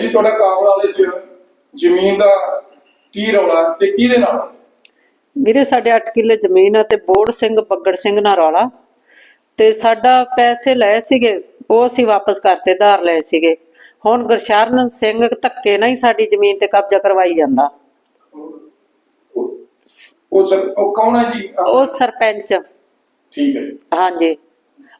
ਜੀ ਤੁਹਾਡਾ ਕਾਬਲ ਵਾਲੇ ਚ ਜ਼ਮੀਨ ਦਾ ਕੀ ਰੌਲਾ ਤੇ ਕਿਹਦੇ ਨਾਲ? ਵੀਰੇ ਸਾਡੇ 8 ਕਿੱਲੇ ਜ਼ਮੀਨ ਆ ਤੇ ਬੋੜ ਸਿੰਘ ਬੱਗੜ ਸਿੰਘ ਨਾਲ ਰੌਲਾ। ਤੇ ਸਾਡਾ ਪੈਸੇ ਲਏ ਸੀਗੇ ਉਹ ਅਸੀਂ ਵਾਪਸ ਕਰਤੇ ਧਾਰ ਲਏ ਸੀਗੇ। ਹੁਣ ਗੁਰਸ਼ਰਨ ਸਿੰਘ ਧੱਕੇ ਨਾਲ ਹੀ ਸਾਡੀ ਜ਼ਮੀਨ ਤੇ ਕਬਜ਼ਾ ਕਰਵਾਈ ਜਾਂਦਾ। ਉਹ- ਕੌਣ ਹੈ ਜੀ? ਉਹ ਸਰਪੰਚ। ਠੀਕ ਹੈ ਜੀ। ਹਾਂਜੀ।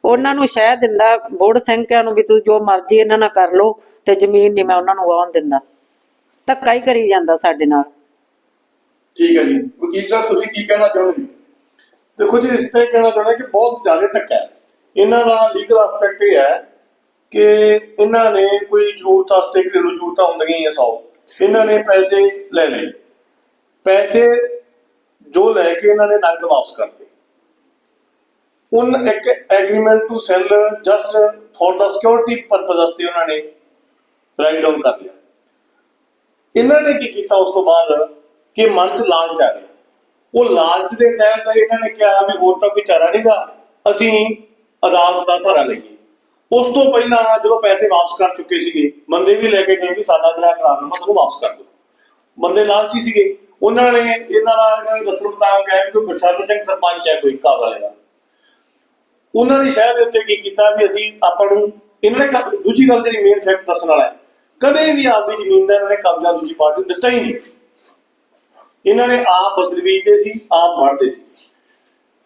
ਉਹਨਾਂ ਨੂੰ ਸ਼ਹਿ ਦਿੰਦਾ ਬੋੜ ਸਿੰਘ ਕਿਆਂ ਨੂੰ ਵੀ ਤੂੰ ਜੋ ਮਰਜ਼ੀ ਇਹਨਾਂ ਨਾਲ ਕਰ ਲੋ ਤੇ ਜ਼ਮੀਨ ਨਹੀਂ ਮੈਂ ਉਹਨਾਂ ਨੂੰ ਵਾਹਣ ਦਿੰਦਾ। ਧੱਕਾ ਹੀ ਕਰੀ ਜਾਂਦਾ ਸਾਡੇ ਨਾਲ। ਠੀਕ ਹੈ ਜੀ। ਵਕੀਲ ਸਾਹਿਬ ਤੁਸੀਂ ਕੀ ਕਹਿਣਾ ਚਾਹੁੰਦੇ ਜੀ ਦੇਖੋ ਜੀ ਇਸ ਤੇ ਕਹਿਣਾ ਚਾਹੁੰਦਾ ਕਿ ਬਹੁਤ ਜ਼ਿਆਦਾ ਧੱਕਾ ਹੈ। ਇਹਨਾਂ ਦਾ ਲੀਗਲ ਐਸਪੈਕਟ ਇਹ ਹੈ ਕਿ ਇਹਨਾਂ ਨੇ ਕੋਈ ਜ਼ਰੂਰਤ ਵਾਸਤੇ ਘਰੇਲੂ ਜ਼ਰੂਰਤਾਂ ਹੁੰਦੀਆਂ ਹੀ ਆ ਸੌ। ਇਹਨਾਂ ਨੇ ਪੈਸੇ ਲੈ ਲਏ। ਪੈਸੇ ਜੋ ਲੈ ਕੇ ਇਹਨਾਂ ਨੇ ਨਕਦ ਵਾਪਸ ਕਰਤੇ। ਉਨ ਇੱਕ agreement to sell just for the security purpose ਵਾਸਤੇ ਉਹਨਾਂ ਨੇ ਰਾਈਟ ਡਾਊਨ ਕਰ ਲਿਆ। ਇਹਨਾਂ ਨੇ ਕੀ ਕੀਤਾ ਉਸ ਤੋਂ ਬਾਅਦ ਕਿ ਮਨ ਚ ਲਾਲਚ ਆ ਗਿਆ। ਉਹ ਲਾਲਚ ਦੇ ਤਹਿਤ ਇਹਨਾਂ ਨੇ ਕਿਹਾ ਵੀ ਹੋਰ ਤਾਂ ਕੋਈ ਚਾਰਾ ਨਹੀਂਗਾ ਅਸੀਂ ਅਦਾਲਤ ਦਾ ਸਹਾਰਾ ਲਈਏ। ਉਸ ਤੋਂ ਪਹਿਲਾਂ ਜਦੋਂ ਪੈਸੇ ਵਾਪਸ ਕਰ ਚੁੱਕੇ ਸੀਗੇ, ਬੰਦੇ ਵੀ ਲੈ ਕੇ ਗਏ ਵੀ ਸਾਡਾ ਜਿਹੜਾ ਕਰਾਰਨਾਮਾ ਸਾਨੂੰ ਵਾਪਸ ਕਰ ਦਿਓ। ਬੰਦੇ ਲਾਲਚੀ ਸੀਗੇ। ਉਹਨਾਂ ਨੇ ਇਹਨਾਂ ਦਾ ਇਹਨਾਂ ਨੇ ਦੱਸਣ ਮੁਤਾਬਕ ਹੈ ਕਿ ਗੁਰਸਰਨ ਸਿੰਘ ਸਰਪੰਚ ਹੈ, ਕੋਈ ਘਰ ਵਾਲੇ ਉਹਨਾਂ ਨੇ ਸ਼ਹਿਰ ਦੇ ਉੱਤੇ ਕੀ ਕੀਤਾ ਵੀ ਅਸੀਂ ਆਪਾਂ ਨੂੰ ਇਹਨਾਂ ਨੇ ਕ- ਦੂਜੀ ਗੱਲ ਜਿਹੜੀ ਮੇਨ ਫੈਕਟ ਦੱਸਣ ਵਾਲਾ ਹੈ, ਕਦੇ ਵੀ ਆਪਦੀ ਜ਼ਮੀਨ ਦਾ ਇਹਨਾਂ ਨੇ ਕਬਜ਼ਾ ਦੂਜੀ ਪਾਰਟੀ ਨੂੰ ਦਿੱਤਾ ਹੀ ਨਹੀਂ ਇਹਨਾਂ ਨੇ ਆਪ ਫਸਲ ਬੀਜਦੇ ਸੀ, ਆਪ ਵੜਦੇ ਸੀ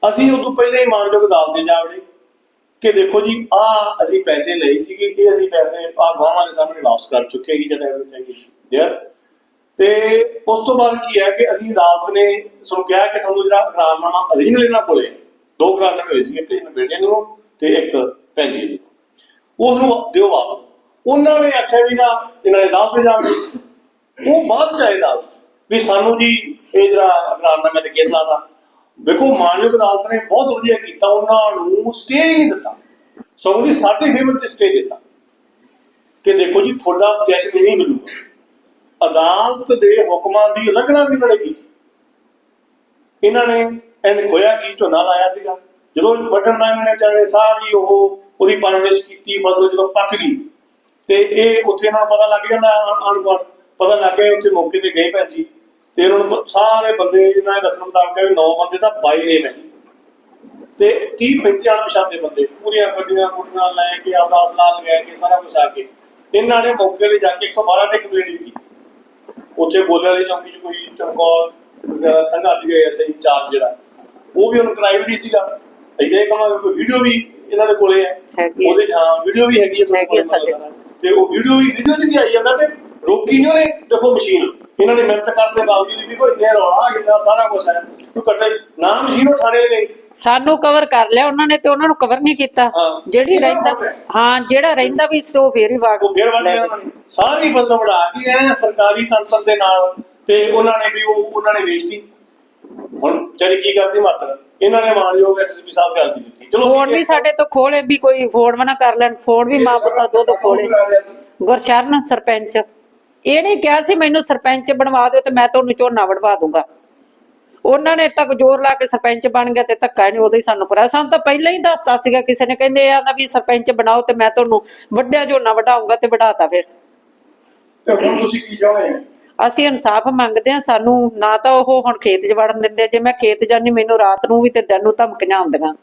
ਅਸੀਂ ਉਦੋਂ ਪਹਿਲਾਂ ਹੀ ਮਾਨਯੋਗ ਅਦਾਲਤ ਤੇ ਜਾ ਵੜੇ ਕਿ ਦੇਖੋ ਜੀ, ਆ ਅਸੀਂ ਪੈਸੇ ਲਏ ਸੀਗੇ, ਇਹ ਅਸੀਂ ਪੈਸੇ ਆ ਗਵਾਹਾਂ ਦੇ ਸਾਹਮਣੇ ਵਾਪਸ ਕਰ ਚੁੱਕੇ ਹਾਂ ਜਦ ਐਵਰੀਥਿੰਗ ਦੇਅਰ ਤੇ ਉਸ ਤੋਂ ਬਾਅਦ ਕੀ ਹੈ ਕਿ ਅਸੀਂ ਅਦਾਲਤ ਨੇ ਸਾਨੂੰ ਕਿਹਾ ਕਿ ਸਾਨੂੰ ਜਿਹੜਾ ਇਕਰਾਰਨਾਮਾ origignal ਇਹਨਾਂ ਕੋਲੇ ਹੈ। ਦੋ ਇਕਰਾਰਨਾਮੇ ਹੋਏ ਸੀਗੇ ਇੱਕ ਇਹਨਾਂ ਬੇਟੇ ਨੂੰ ਤੇ ਇੱਕ ਭੈਣ ਜੀ ਨੂੰ ਉਸ ਨੂੰ ਦਿਓ ਵਾਪਸ। ਉਹਨਾਂ ਨੇ ਆਖਿਆ ਵੀ ਨਾ, ਇਹਨਾਂ ਨੇ ਅਦਾਲਤ ਤੇ ਜਾਵੜੇ ਉਹ ਬਾਅਦ ਚ ਵੀ ਸਾਨੂੰ ਜੀ, ਇਹ ਜਿਹੜਾ ਇਕਰਾਰਨਾਮੇ ਤੇ ਕੇਸ ਲਾਤਾ। ਵੇਖੋ ਮਾਨਯੋਗ ਅਦਾਲਤ ਨੇ ਬਹੁਤ ਵਧੀਆ ਕੀਤਾ, ਉਹਨਾਂ ਨੂੰ ਸਟੇ ਹੀ ਨਹੀਂ ਦਿੱਤਾ। ਸਗੋਂ ਦੀ ਸਾਡੇ ਫੇਵਰ ਤੇ ਸਟੇ ਦਿੱਤਾ। ਕਿ ਦੇਖੋ ਜੀ, ਤੁਹਾਡਾ ਕੈਸ਼ ਨਹੀਂ ਮਿਲੂਗਾ। ਅਦਾਲਤ ਦੇ ਹੁਕਮਾਂ ਦੀ ਉਲੰਘਣਾ ਵੀ ਇਹਨਾਂ ਨੇ ਕੀਤੀ। ਇਹਨਾਂ ਨੇ ਐਨ ਖੋਇਆ ਕੀ ਝੋਨਾ ਲਾਇਆ ਸੀਗਾ? ਜਦੋਂ ਵੱਢਣ ਦਾ ਇਹਨਾਂ ਨੇ ਚਾਹੇ ਸਾਰੀ ਉਹ ਉਹਦੀ ਪਰਵਰਿਸ਼ ਕੀਤੀ, ਫਸਲ ਜਦੋਂ ਪੱਕ ਗਈ, ਤੇ ਇਹ ਉੱਥੇ ਇਹਨਾਂ ਨੂੰ ਪਤਾ ਲੱਗ ਜਾਂਦਾ ਅਨੁਭਵ ਪਤਾ ਲੱਗ ਗਿਆ ਉੱਥੇ ਮੌਕੇ ਤੇ ਗਏ ਭੈਣ ਜੀ। ਤੇ ਉਹਨਾਂ ਨੂੰ ਪ- ਸਾਰੇ ਬੰਦੇ ਇਹਨਾਂ ਨੇ ਦੱਸਣ ਮੁਤਾਬਕ ਹੈ ਵੀ 9 ਬੰਦੇ ਤਾਂ ਬਾਈ ਨੇ ਮੈਂ ਤੇ 30 35 ਅਣਪਛਾਤੇ ਬੰਦੇ, ਪੂਰੀਆਂ ਗੱਡੀਆਂ ਗੁੱਡੀਆਂ ਲੈ ਕੇ, ਆਪਦਾ ਅਸਲਾ ਲਗਾ ਕੇ, ਸਾਰਾ ਕੁਝ ਆ ਕੇ। ਇਹਨਾਂ ਨੇ ਮੌਕੇ ਤੇ ਜਾ ਕੇ 112 ਤੇ ਕੰਪਲੇਂਟ ਵੀ ਕੀਤੀ। ਉੱਥੇ ਬੋਲੇ ਵਾਲੀ ਚੌਂਕੀ 'ਚ ਕੋਈ ਚਮਕੌਰ ਵਗੈਰਾ ਸੰਘਾ ਸੀਗਾ ਐਸਆਈ ਇੰਚਾਰਜ ਜਿਹੜਾ। ਉਹ ਵੀ ਉਹਨੂੰ ਕਰਾਈ ਵੀ ਸੀਗਾ। ਇਹਦੇ ਕਹਾਂ ਕੋਈ ਵੀਡੀਓ ਵੀ ਇਹਨਾਂ ਦੇ ਕੋਲੇ ਹੈ। ਉਹਦੇ ਹਾਂ ਵੀਡੀਓ ਵੀ ਹੈਗੀ ਹੈ ਤੁਹਾਡੇ ਕੋਲ। ਤੇ ਉਹ ਵੀਡੀਓ ਵੀ ਵੀਡੀਓ 'ਚ ਕੀ ਆਈ ਜਾਂਦਾ ਤੇ ਰੋਕੀ ਨਹੀਂ ਉਹਨੇ ਦੇਖੋ ਮਸ਼ੀਨ ਇਹਨਾਂ ਨੇ ਮਿਹਨਤ ਕਰਨ ਦੇ ਬਾਵਜੂਦ ਵੀ ਕੋਈ ਇੰਨੇ ਰੌਲਾ ਇੰਨਾ ਸਾਰਾ ਕੁਝ ਹੈ। ਤੂੰ ਕੱਟੇ ਨਾ ਮਸ਼ੀਨ ਉਹ ਥਾਣੇ ਲਗੇ ਸਾਨੂੰ ਕਵਰ ਕਰ ਲਿਆ ਉਹਨਾਂ ਨੇ ਤੇ ਉਹਨਾਂ ਨੂੰ ਕਵਰ ਨਹੀਂ ਕੀਤਾ। ਜਿਹੜੀ ਰਹਿੰਦਾ ਹਾਂ। ਜਿਹੜਾ ਰਹਿੰਦਾ ਵੀ ਸੀ ਫੇਰ ਹੀ ਵਾਗ ਨੇ। ਸਾਰੀ ਫਸਲ ਵੜਾ ਕੇ ਐ ਸਰਕਾਰੀ ਤੰਤਰ ਦੇ ਨਾਲ ਤੇ ਉਹਨਾਂ ਨੇ ਵੀ ਉਹ ਉਹਨਾਂ ਨੇ ਵੇਚਤੀ। ਹੁਣ ਜਿਹੜੀ ਕੀ ਕਰਦੀ ਮਾਤਰ? ਇਹਨਾਂ ਨੇ ਮਾਨਯੋਗ ਐਸਐਸਪੀ ਸਾਹਿਬ ਅਰਜ਼ੀ ਦਿੱਤੀ। ਚਲੋ ਫੋਨ। ਵੀ ਸਾਡੇ ਤੋਂ ਖੋਲੇ ਵੀ ਕੋਈ ਫੋਨ ਨਾ ਕਰ ਲੈਣ ਫੋਨ ਵੀ ਮਾਂ ਪੁੱਤਾਂ ਦੋ ਦੋ ਖੋਲੇ। ਗੁਰਸ਼ਰਨ ਸਰਪੰਚ। ਇਹਨੇ ਕਿਹਾ ਸੀ ਮੈਨੂੰ ਸਰਪੰਚ ਬਣਵਾ ਦਿਓ ਤੇ ਮੈਂ ਤੁਹਾਨੂੰ ਝੋਨਾ ਵੜਵਾ ਦੂੰਗਾ। ਉਹਨਾਂ ਨੇ ਤੱਕ ਜ਼ੋਰ ਲਾ ਕੇ ਸਰਪੰਚ ਬਣ ਗਿਆ ਤੇ ਧੱਕਾ ਨਹੀਂ ਉਦੋਂ ਹੀ ਸਾਨੂੰ ਕਰਾ ਸਾਨੂੰ ਤਾਂ ਪਹਿਲਾਂ ਹੀ ਦੱਸਤਾ ਸੀਗਾ ਕਿਸੇ ਨੇ ਕਹਿੰਦੇ ਆ ਨਾ ਵੀ ਸਰਪੰਚ ਬਣਾਓ ਤੇ ਮੈਂ ਤੁਹਾਨੂੰ ਵੱਡਿਆ ਝੋਨਾ ਵਡਾਉਂਗਾ ਤੇ ਵਡਾਤਾ ਫਿਰ। ਤੇ ਹੁਣ ਤੁਸੀਂ ਕੀ ਚਾਹੁੰਦੇ ਅਸੀਂ ਇਨਸਾਫ ਮੰਗਦੇ ਆ ਸਾਨੂੰ ਨਾ ਤਾਂ ਉਹ ਹੁਣ ਖੇਤ 'ਚ ਵੜਨ ਦਿੰਦੇ ਜੇ ਮੈਂ ਖੇਤ ਜਾਨੀ ਮੈਨੂੰ ਰਾਤ ਨੂੰ ਵੀ ਤੇ ਦਿਨ ਨੂੰ ਧਮਕੀਆਂ ਆਉਂਦੀਆਂ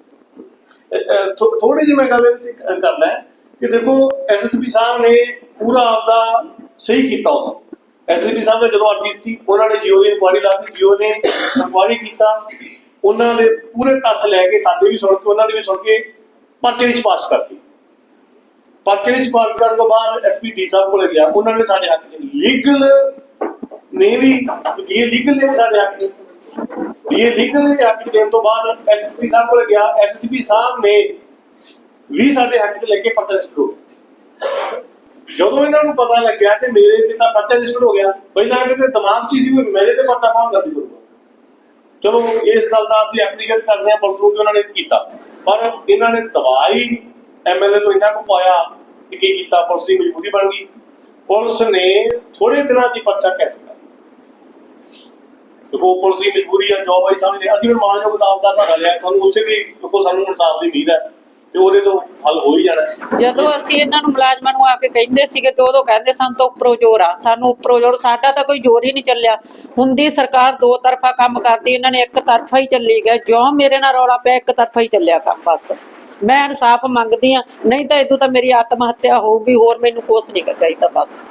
ਥੋੜੀ ਜਿਹੀ ਮੈਂ ਗੱਲ ਇਹਦੇ ਚ ਕਰਨਾ ਹੈ ਕਿ ਦੇਖੋ ਐਸਐਸਪੀ ਸਾਹਿਬ ਨੇ ਪੂਰਾ ਆਪਦਾ ਸਹੀ ਕੀਤਾ ਉਹ ਐਸਐਸਪੀ ਸਾਹਿਬ ਨੇ ਜਦੋਂ ਅਰਜ਼ੀ ਦਿੱਤੀ, ਉਹਨਾਂ ਨੇ ਜੀਓ ਦੀ ਇਨਕੁਆਰੀ ਲਾਤੀ ਜੀਓ ਨੇ ਇਨਕੁਆਰੀ ਕੀਤਾ, ਉਹਨਾਂ ਦੇ ਪੂਰੇ ਤੱਥ ਲੈ ਕੇ, ਸਾਡੇ ਵੀ ਸੁਣ ਕੇ, ਉਹਨਾਂ ਦੇ ਵੀ ਸੁਣ ਕੇ ਪਰਚੇ ਵਿੱਚ ਪਾਸ ਕਰਤੀ ਪਰਚੇ ਵਿੱਚ ਪਾਸ ਕਰਨ ਤੋਂ ਬਾਅਦ ਐਸਪੀ ਡੀ ਸਾਹਿਬ ਕੋਲੇ ਗਿਆ, ਉਹਨਾਂ ਨੇ ਸਾਡੇ ਹੱਕ 'ਚ ਲੀਗਲ ਨੇ ਵੀ ਇਹ ਲੀਗਲ ਨੇ ਸਾਡੇ ਹੱਕ 'ਚ ਇਹ ਲੀਗਲ ਨੇ ਹੱਕ 'ਚ ਦੇਣ ਤੋਂ ਬਾਅਦ ਐਸਐਸਪੀ ਸਾਹਿਬ ਕੋਲੇ ਗਿਆ। ਐਸਐਸਪੀ ਸਾਹਿਬ ਨੇ ਵੀ ਸਾਡੇ ਹੱਕ 'ਚ ਲੈ ਕੇ ਪਰਚਾ ਰਜਿਸਟਰ ਹੋ ਜਦੋਂ ਇਹਨਾਂ ਨੂੰ ਪਤਾ ਲੱਗਿਆ ਕਿ ਮੇਰੇ ਤੇ ਤਾਂ ਪਰਚਾ ਰਜਿਸਟਰ ਹੋ ਗਿਆ, ਪਹਿਲਾਂ ਇਹਨਾਂ ਦੇ ਦਿਮਾਗ 'ਚ ਸੀ ਵੀ ਮੇਰੇ ਤੇ ਪਰਚਾ ਕੌਣ ਦਰਜ ਕਰੂਗਾ ਚਲੋ, ਇਸ ਗੱਲ ਦਾ ਅਸੀਂ ਐਪਰੀਸ਼ੀਏਟ ਕਰਦੇ ਹਾਂ ਪੁਲਿਸ ਨੂੰ ਕਿ ਉਹਨਾਂ ਨੇ ਕੀਤਾ। ਪਰ ਇਹਨਾਂ ਨੇ ਦਵਾਈ ਐਮਐਲਏ ਤੋਂ ਇੰਨਾ ਕੁ ਪਾਇਆ ਕਿ ਕੀ ਕੀਤਾ, ਪੁਲਿਸ ਦੀ ਮਜਬੂਰੀ ਬਣ ਗਈ। ਪੁਲਿਸ ਨੇ ਥੋੜੇ ਦਿਨਾਂ ਦੀ ਪਰਚਾ ਕੈਸ ਕਰ ਦੇਖੋ ਪੁਲਿਸ ਦੀ ਮਜਬੂਰੀ ਆ ਜੋਬ ਆਈ ਸਮਝਦੇ ਅਸੀਂ ਹੁਣ ਮਾਨਯੋਗ ਅਦਾਲਤ ਦਾ ਸਹਾਰਾ ਲਿਆ, ਤੁਹਾਨੂੰ ਉਸੇ ਵੀ ਦੇਖੋ ਸਾਨੂੰ ਇਨਸਾਫ ਦੀ ਉਮੀਦ ਹੈ ਤੇ ਉਹਦੇ ਤੋਂ ਹੱਲ ਹੋ ਹੀ ਜਾਣਾ। ਜਦੋਂ ਅਸੀਂ ਇਹਨਾਂ ਨੂੰ ਮੁਲਾਜ਼ਮਾਂ ਨੂੰ ਆ ਕੇ ਕਹਿੰਦੇ ਸੀਗੇ ਤੇ ਉਦੋਂ ਕਹਿੰਦੇ ਸਾਨੂੰ ਤਾਂ ਉੱਪਰੋਂ ਜ਼ੋਰ ਆ, ਸਾਨੂੰ ਉੱਪਰੋਂ ਜ਼ੋਰ, ਸਾਡਾ ਤਾਂ ਕੋਈ ਜ਼ੋਰ ਹੀ ਨਹੀਂ ਚੱਲਿਆ। ਹੁੰਦੀ ਸਰਕਾਰ ਦੋ ਤਰਫਾ ਕੰਮ ਕਰਦੀ, ਇਹਨਾਂ ਨੇ ਇੱਕ ਤਰਫਾ ਹੀ ਚੱਲੀ ਗਿਆ ਜੋ ਮੇਰੇ ਨਾਲ ਰੌਲਾ ਪਿਆ, ਇੱਕ ਤਰਫਾ ਹੀ ਚੱਲਿਆ ਕੰਮ, ਬਸ। ਮੈਂ ਇਨਸਾਫ ਮੰਗਦੀ ਆ ਨਹੀਂ ਤਾਂ ਇਦੋਂ ਤਾਂ ਮੇਰੀ ਆਤਮ ਹੱਤਿਆ ਹੋਊਗੀ, ਹੋਰ ਮੈਨੂੰ ਕੁਛ ਨਹੀਂ ਚਾਹੀਦਾ, ਬਸ।